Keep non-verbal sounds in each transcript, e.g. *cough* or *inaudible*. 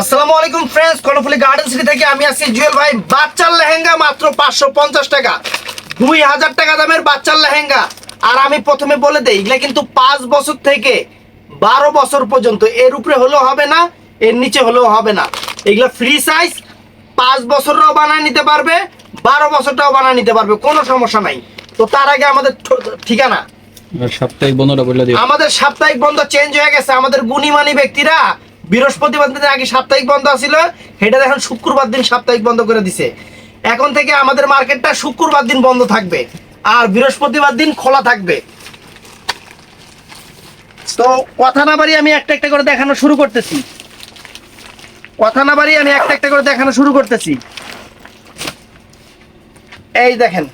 আসসালামু আলাইকুম friends Karnaphuli garden city থেকে আমি আছি জুয়েল ভাই। বাচ্চার লেহেঙ্গা মাত্র পাঁচশো পঞ্চাশ টাকা। দুই হাজার টাকা দামের বাচ্চার লেহেঙ্গা। আর আমি প্রথমে বলে দেই এগুলা কিন্তু পাঁচ বছর থেকে বারো বছর পর্যন্ত। এর উপরে হলেও হবে না এর নিচে হলেও হবে না। এগুলা ফ্রি সাইজ পাঁচ বছরটাও বানায় নিতে পারবে বারো বছরটাও বানায় নিতে পারবে কোনো সমস্যা নাই। তো তার আগে আমাদের ঠিকানা? সাপ্তাহিক বলে দিও। আমাদের সাপ্তাহিক বন্ধ চেঞ্জ হয়ে গেছে। আমাদের গুণীমানী ব্যক্তিরা বৃহস্পতিবার দিন আগে সাপ্তাহিক বন্ধ ছিল সেটা এখন শুক্রবার দিন সাপ্তাহিক বন্ধ করে দিছে। এখন থেকে আমাদের মার্কেটটা শুক্রবার দিন বন্ধ থাকবে, আর বৃহস্পতিবার দিন খোলা থাকবে। তো কথা না বাড়ি আমি একটা একটা করে দেখানো শুরু করতেছি। কথা না বাড়ি আমি একটা একটা করে দেখানো শুরু করতেছি। এই দেখেন।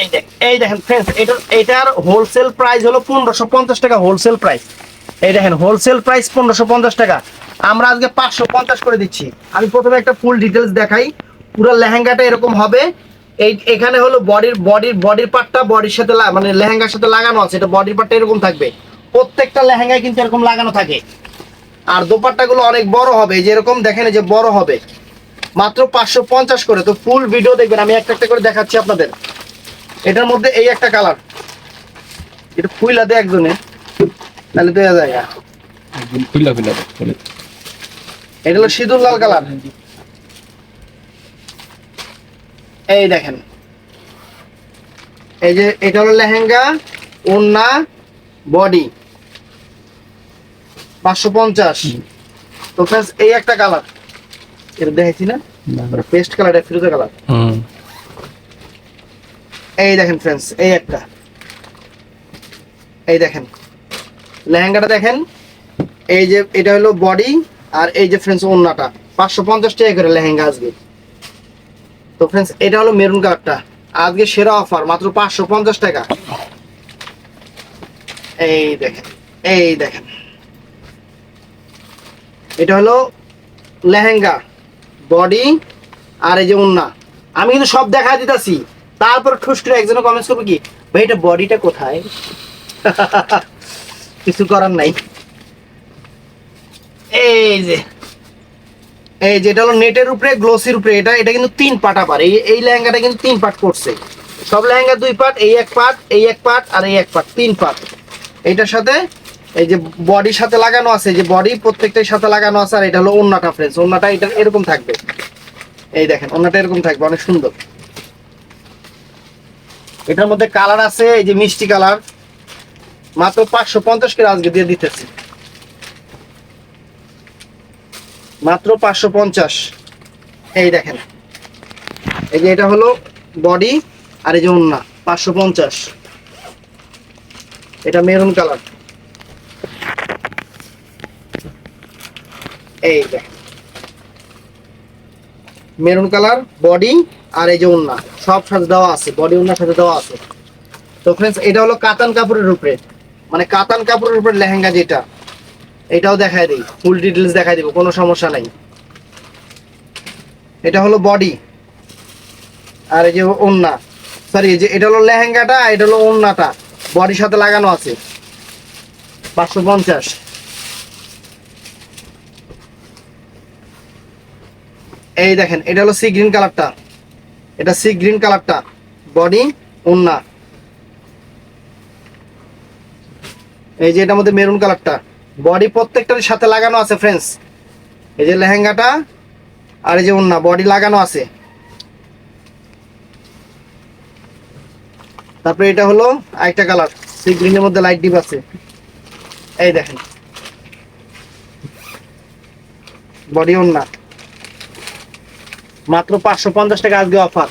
এই দেখ এই দেখেন ফ্রেন্ডস এটা এটার হোলসেল প্রাইস হলো পনেরোশো পঞ্চাশ টাকা হোলসেল প্রাইস এই দেখেন হোলসেল প্রাইস পনেরোশো পঞ্চাশ টাকা। আমরা আজকে পাঁচশো পঞ্চাশ করে দিচ্ছি। আমি প্রথমে একটা ফুল ডিটেলস দেখাই। পুরো লেহেঙ্গাটা এরকম হবে। এই এখানে হলো বডির বডির বডির পার্টটা বডির সাথে মানে লেহেঙ্গার সাথে লাগানো আছে। এটা বডির পার্টটা এরকম থাকবে। প্রত্যেকটা লেহেঙ্গায় কিন্তু এরকম লাগানো থাকে। আর দোপাট্টাগুলো অনেক বড় হবে। যে এরকম দেখেন যে বড় হবে। মাত্র পাঁচশো পঞ্চাশ করে। তো ফুল ভিডিও দেখবেন। আমি একটা একটা করে দেখাচ্ছি আপনাদের। এটার মধ্যে এই একটা কালার। এটা ফুইলা দে একজনে তাহলে দেওয়া যায়। দেখ, বলে। এটা হলো সিঁদুর লাল কালার। এই দেখেন। এই যে এটা হলো লেহেঙ্গা ওন্না বডি। পাঁচশো পঞ্চাশ। তো ফ্রেন্ডস এই একটা কালার। এটা দেখেছি না। পেস্ট কালার এটা ফিরোজা কালার। হুম। এই দেখেন ফ্রেন্ডস এই একটা। এই দেখেন। লেহেঙ্গাটা দেখেন। এই যে, এটা হলো বডি আর এই যে ফ্রেন্ডস ওন্নাটা পাঁচশো পঞ্চাশ টাকা করে লেহেঙ্গা আজকে। তো ফ্রেন্ডস এটা হলো মেরুন কালারটা আজকে সেরা অফার মাত্র পাঁচশো পঞ্চাশ টাকা। এই দেখেন এই দেখেন। এটা হলো লেহেঙ্গা বডি আর এই যে ওন্না আমি কিন্তু সব দেখা দিতেছি। তারপর ঠুস করে একজনে কমেন্টস করবে কি, ভাই, এটা বডিটা কোথায়? *laughs* কিছু করার নাই। এই যে এই যে এটা হলো নেটের উপরে গ্লোসির উপরে। এটা এটা কিন্তু তিন পাট আবার। এই এই লেহেঙ্গাটা কিন্তু তিন পাট করছে। সব লেহেঙ্গা দুই পাট এই এক পাট এই এক পাট আর এই এক পাট তিন পাট এইটার সাথে এই যে বডির সাথে লাগানো আছে যে বডি প্রত্যেকটার সাথে লাগানো আছে, আর এটা হলো ওন্নাটা ফ্রেন্ডস ওন্নাটা এটা এরকম থাকবে। এই দেখেন ওন্নাটা এরকম থাকবে, অনেক সুন্দর। এটার মধ্যে কালার আছে, এই যে মিষ্টি কালার মাত্র পাঁচশো পঞ্চাশ করে আজকে দিয়ে দিতেছি। মাত্র পাঁচশো পঞ্চাশ। এই দেখেন। এই যে এটা হলো বডি আর এই যে ওন্না, পাঁচশো পঞ্চাশ। এটা মেরুন কালার এই দেখেন। মেরুন কালার বডি আর এই যে ওন্না সব সাথে দেওয়া আছে বডি ওন্নার সাথে দেওয়া আছে। তো ফ্রেন্ডস এটা হলো কাতান কাপড়ের উপরে মানে কাতান কাপড়ের উপরে লেহেঙ্গা যেটা, এটাও দেখায় দিই ফুল ডিটেলস দেখাই দিব, কোনো সমস্যা নাই। এটা হলো বডি আর এই যে ওন্না সরি যে এটা হলো লেহেঙ্গাটা এটা হলো ওন্নাটা বডির সাথে লাগানো আছে। পাঁচশো পঞ্চাশ। এই দেখেন, এটা হলো সি গ্রিন কালারটা এটা সি গ্রিন কালারটা বডি ওন্না এই যে এটার মধ্যে মেরুন কালারটা বডি প্রত্যেকটার সাথে লাগানো আছে ফ্রেন্ডস এই যে লেহেঙ্গাটা আর এই যে ওন্না বডি লাগানো আছে। তারপরে এটা হলো আরেকটা কালার সি গ্রিনের মধ্যে লাইট ডিপ আছে। এই দেখেন। বডি ওন্না মাত্র পাঁচশো পঞ্চাশ টাকা আজকে অফার।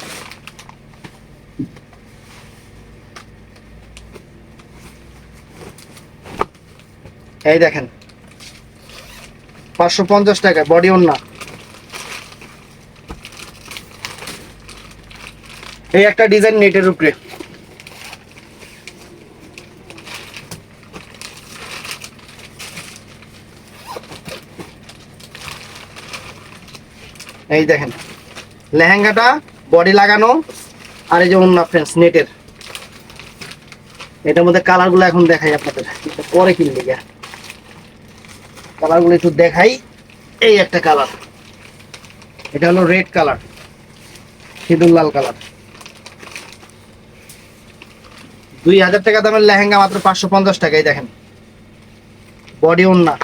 এই দেখেন। পাঁচশো পঞ্চাশ টাকা, বডি ওন্না এই একটা ডিজাইন নেটের উপরে। এই দেখেন। লেহেঙ্গাটা বডি লাগানো, আর এই যে ওন্না ফ্রেন্ডস নেটের এটার মধ্যে কালারগুলো এখন দেখাই আপনাদের। পরে কিনলে গিয়া। কালারগুলো একটু দেখাই। এই একটা কালার এটা হলো রেড কালার সিঁদুর লাল কালার দুই হাজার টাকা দামের লেহেঙ্গা মাত্র পাঁচশো পঞ্চাশ টাকাই দেখেন। বডি ওন্না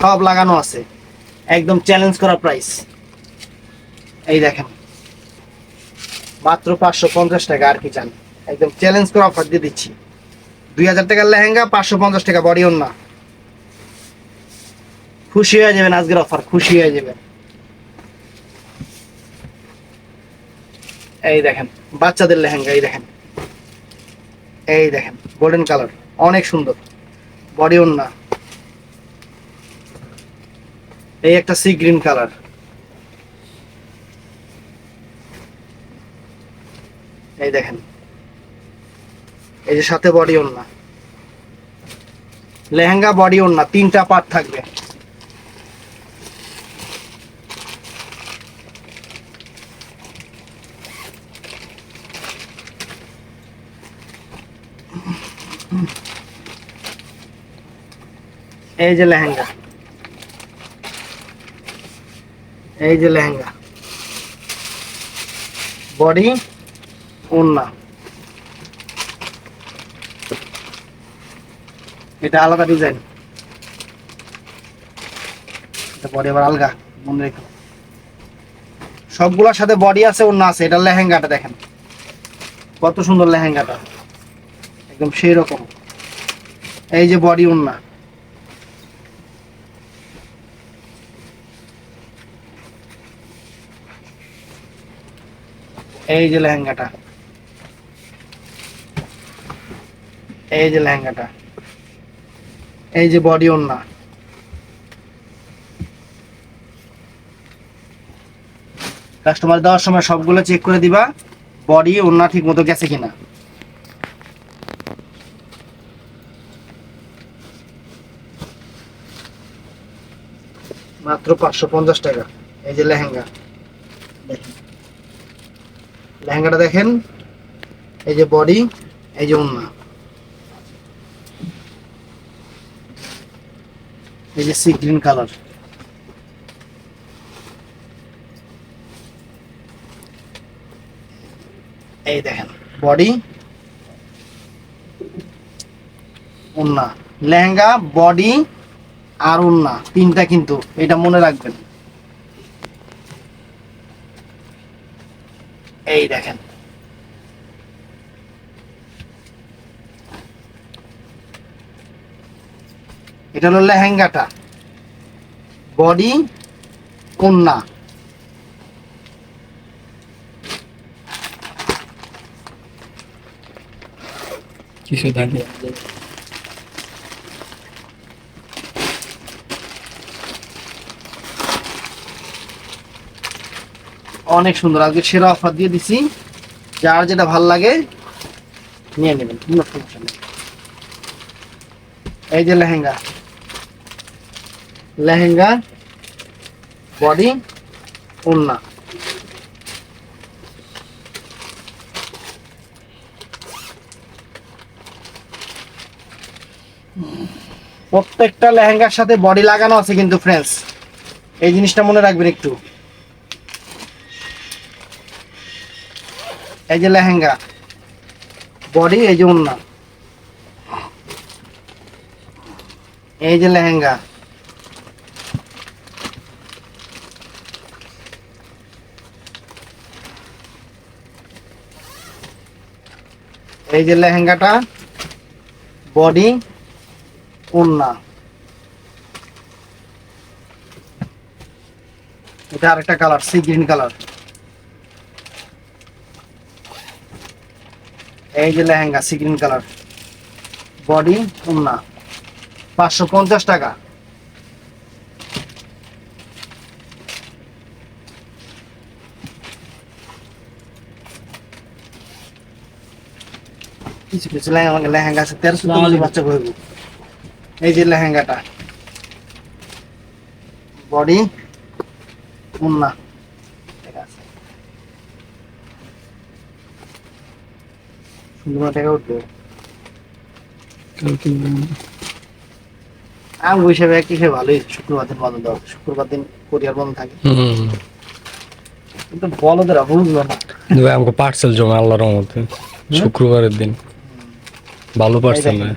সব লাগানো আছে। একদম চ্যালেঞ্জ করা প্রাইস এই দেখেন। মাত্র পাঁচশো পঞ্চাশ টাকা, আর কি চান? একদম চ্যালেঞ্জ করে অফার দিয়ে দিচ্ছি। দুই হাজার টাকার লেহেঙ্গা, পাঁচশো পঞ্চাশ টাকা বডি ওন্না খুশি হয়ে যাবেন আজকের অফার খুশি হয়ে যাবেন। এই দেখেন, বাচ্চাদের লেহেঙ্গা, এই দেখেন। এই দেখেন গোল্ডেন কালার অনেক সুন্দর। বডি ওন্না এই একটা সি গ্রিন কালার এই দেখেন। এই যে সাথে বডি ওন্না লেহেঙ্গা বডি ওন্না তিনটা পার্ট থাকবে। এই যে লেহেঙ্গা। এই যে লেহেঙ্গা। বডি ওন্না এটা আলাদা ডিজাইন বডি আবার আলগা, মনে রেখো। সবগুলোর সাথে বডি আছে ওন্না আছে, এটা লেহেঙ্গাটা দেখেন। কত সুন্দর লেহেঙ্গাটা। একদম সেই রকম এই যে বডি ওন্না এই যে লেহেঙ্গাটা। এই যে লেহেঙ্গাটা। এই যে বডি ওন্না কাস্টমার দেওয়ার সময় সবগুলো চেক করে দিবা, বডি ওন্না ঠিক মতো গেছে কিনা। মাত্র পাঁচশো পঞ্চাশ টাকা, এই যে লেহেঙ্গা। দেখেন। লেহেঙ্গাটা দেখেন, এই যে বডি, এই যে ওন্না এই যে সি গ্রিন কালার এই দেখেন বডি ওন্না লেহেঙ্গা বডি আর ওন্না তিনটা কিন্তু, এটা মনে রাখবেন। এই দেখেন এটা হলো লেহেঙ্গাটা। বডি কন্যা। কিছু থাকে অনেক সুন্দর আজকে সেরা অফার দিয়ে দিছি। যার যেটা ভালো লাগে নিয়ে নেবেন কোনো সমস্যা নেই। এই যে লেহেঙ্গা। লেহেঙ্গা, বডি ওন্না প্রত্যেকটা লেহেঙ্গার সাথে বডি লাগানো আছে কিন্তু ফ্রেন্ডস এই জিনিসটা মনে রাখবেন একটু। এই যে লেহেঙ্গা, বডি, এই যে ওন্না এই যে লেহেঙ্গা। এই যে লেহেঙ্গাটা, বডি ওন্না এটা আরেকটা কালার, সি গ্রিন কালার। এই যে lehenga, sea green colour. Body ওন্না পাঁচশো পঞ্চাশ টাকা। কিছু কিছু লেহেঙ্গা লেহেঙ্গা আছে তেরোশো বাচ্চা করব এই যে লেহেঙ্গাটা। বডি ওন্না ঠিক আছে। সুন্দর টাকা উঠবে। আমি হিসেবে এক হিসেবে ভালোই শুক্রবার দিন বন্ধ দেওয়া শুক্রবার দিন কোরিয়ার বন্ধ থাকে। কিন্তু বলদেরা বুঝলো না। আমাকে পার্সেল জমা আল্লাহর শুক্রবারের দিন। ভালো পার্সেল দেখেন।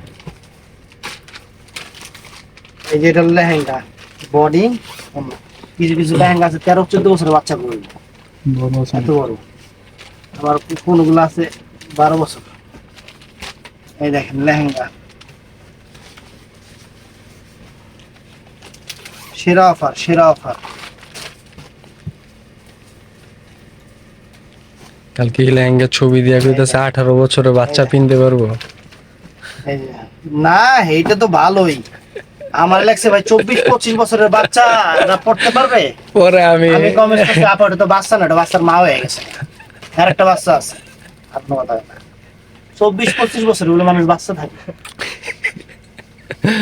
এই যে এটা লেহেঙ্গা বডি কিছু কিছু লেহেঙ্গা আছে তেরো চোদ্দ বছরের বাচ্চা করবে এত বড়। আবার কোনগুলো আছে বারো বছর। এই দেখেন লেহেঙ্গা। সেরা অফার সেরা অফার। কালকে লেহেঙ্গা ছবি দিয়া কইতাছে আঠারো বছরের বাচ্চা পিনতে পারব। না এইটা তো ভালোই। আমার লাগছে ভাই চব্বিশ পঁচিশ বছরের বাচ্চা এরা পড়তে পারবে? পরে আমি আমি কমেন্ট করছি আপা এটা তো বাচ্চা না এটা বাচ্চার মা হয়ে গেছে। আর একটা বাচ্চা আছে। আপনার কথা চব্বিশ পঁচিশ বছর বলে মানুষ বাচ্চা থাকে।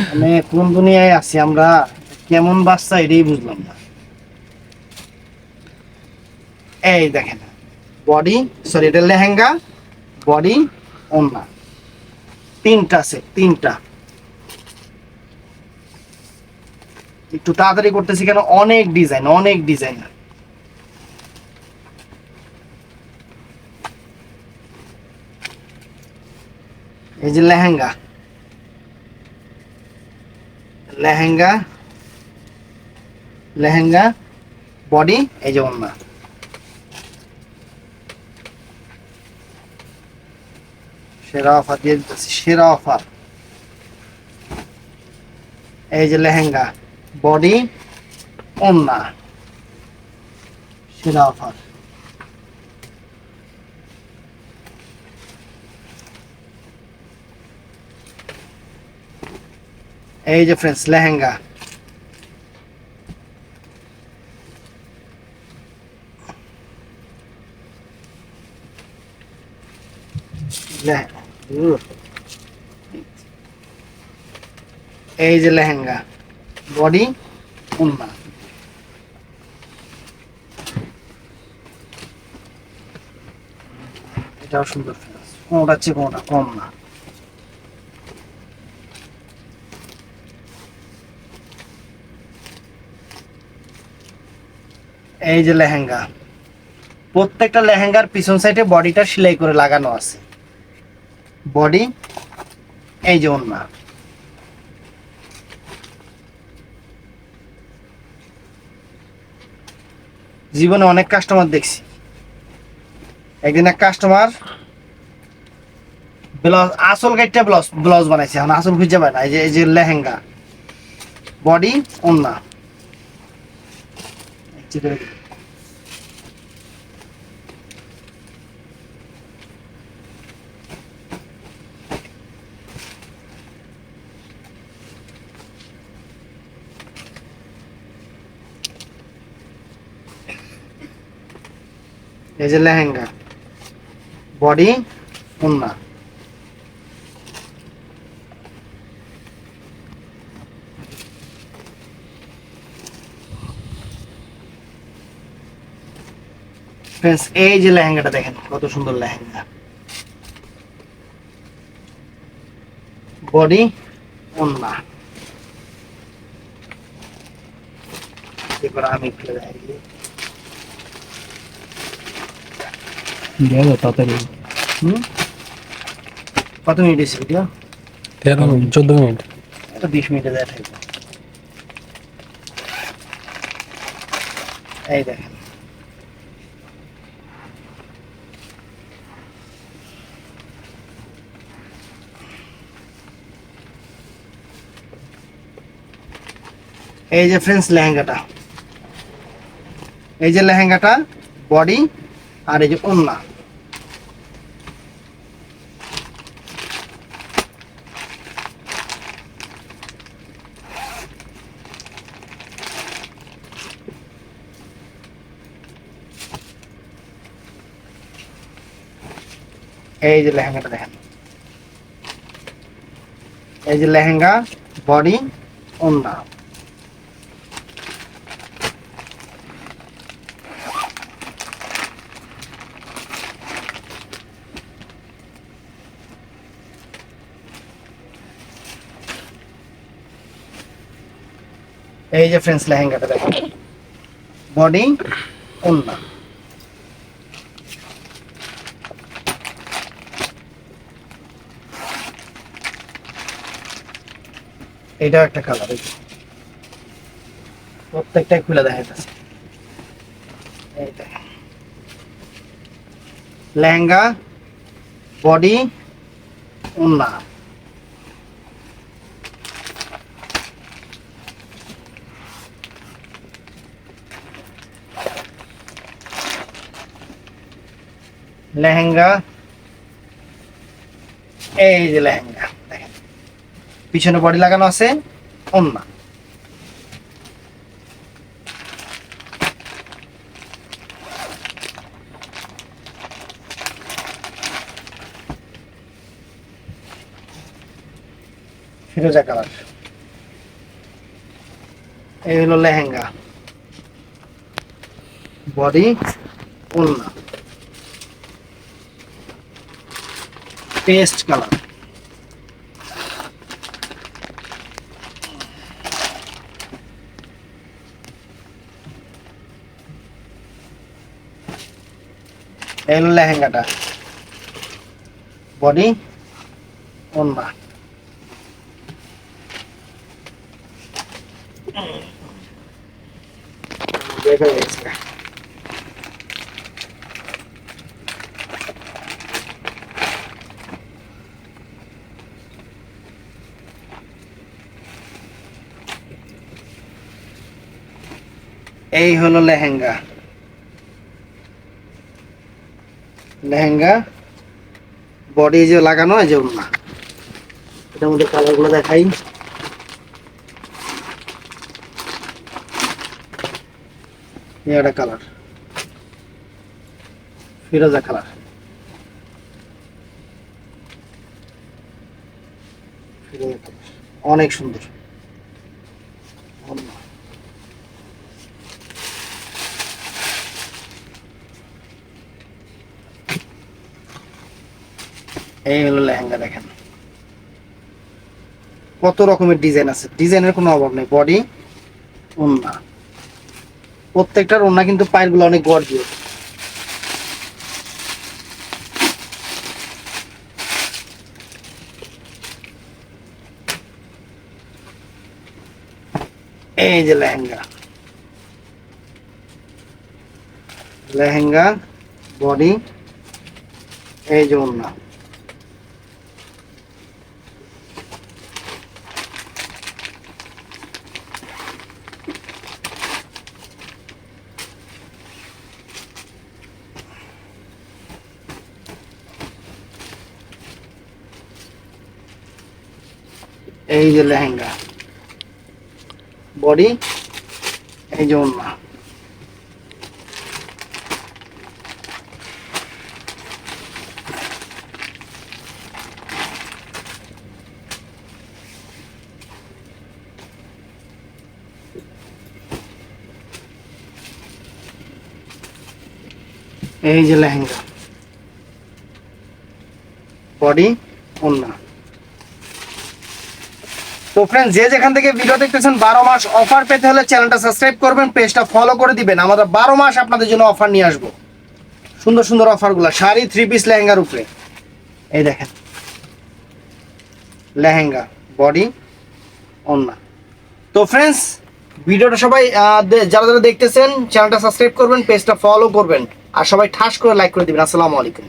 মানে কোন দুনিয়ায় আছি আমরা কেমন বাচ্চা এটাই বুঝলাম না। এই দেখেন বডি সরি এটা লেহেঙ্গা বডি ওন্না তিনটা আছে, তিনটা। একটু তাড়াতাড়ি করতেছি কেন? অনেক ডিজাইন অনেক ডিজাইন। এই যে লেহেঙ্গা। লেহেঙ্গা লেহেঙ্গা, বডি, এই যে ওন্না সেরা অফার দিয়ে দিতেছি সেরা অফার এই যে লেহেঙ্গা বডি ওন্না সেরা অফার এই যে ফ্রেন্ডস লেহেঙ্গা লে- উহ। এই যে লেহেঙ্গা। বডি উন্না এটাও সুন্দর কোনটা চেয়ে কোনটা কম না। এই যে লেহেঙ্গা। প্রত্যেকটা লেহেঙ্গার পিছন সাইডে বডিটা সেলাই করে লাগানো আছে। বডি, এই যে ওন্না জীবনে অনেক কাস্টমার দেখছি। একদিন এক কাস্টমার ব্লাউজ আসল গাইডটা ব্লাউজ ব্লাউজ বানাইছে, এখন আসল খুঁজে পায় না, এই যে এই যে লেহেঙ্গা। বডি ওন্না এই যে লেহেঙ্গা। বডি ওন্না Friends, এই যে লেহেঙ্গাটা দেখেন কত সুন্দর লেহেঙ্গা। বডি ওন্না এবার আমি খুলে দেখাই। গেল তাড়াতাড়ি। হুম? কত মিনিট এসে ভিডিও? তেরো মিনিট। চোদ্দ মিনিট। এটা বিশ মিনিটে দেয় থাকবে। এই দেখেন এই যে ফ্রেন্ডস লেহেঙ্গাটা। এই যে লেহেঙ্গাটা বডি আর এই যে ওন্না। এই যে লেহেঙ্গাটা দেখেন। এই যে লেহেঙ্গা বডি ওন্না। এই যে ফ্রেন্ডস লেহেঙ্গাটা দেখেন বডি ওন্না। এটাও একটা কালার প্রত্যেকটাই খুলে দেখা যাচ্ছে লেহেঙ্গা, বডি, ওন্না। লেহেঙ্গা। এই যে লেহেঙ্গা পিছনে বডি লাগানো আছে, ওন্না। ফিরোজা কালার এই হলো লেহেঙ্গা। বডি ওন্না। পেস্ট কালার এই লেহেঙ্গাটা। বডি ওন্না দেখা গেছে। এই হলো লেহেঙ্গা। লেহেঙ্গা বডি যে লাগানো আছে ওনা এটার মধ্যে কালারগুলো দেখাই। একটা কালার ফিরোজা কালার অনেক সুন্দর ওন্না। এই হলো লেহেঙ্গা দেখেন। কত রকমের ডিজাইন আছে। ডিজাইনের কোনো অভাব নেই। বডি, ওন্না। প্রত্যেকটার ওন্না কিন্তু পায়েরগুলো অনেক গর্জিয়াস। এই যে লেহেঙ্গা। লেহেঙ্গা, বডি, এই যে ওন্না। এই যে লেহেঙ্গা। বডি এই যে ওন্না এই যে লেহেঙ্গা। বডি ওন্না তো ফ্রেন্ড যে যেখান থেকে ভিডিও দেখতেছেন, বারো মাস অফার পেতে হলে চ্যানেলটা সাবস্ক্রাইব করবেন পেজটা ফলো করে দিবেন। আমরা বারো মাস আপনাদের জন্য অফার নিয়ে আসব। সুন্দর সুন্দর অফারগুলো শাড়ি থ্রি পিস লেহেঙ্গার উপরে। এই দেখেন। লেহেঙ্গা বডি অন্যা তো ফ্রেন্ডস ভিডিওটা সবাই যারা যারা দেখতেছেন চ্যানেলটা সাবস্ক্রাইব করবেন পেজটা ফলো করবেন। আর সবাই ঠাস করে লাইক করে দিবেন। আসসালামু আলাইকুম।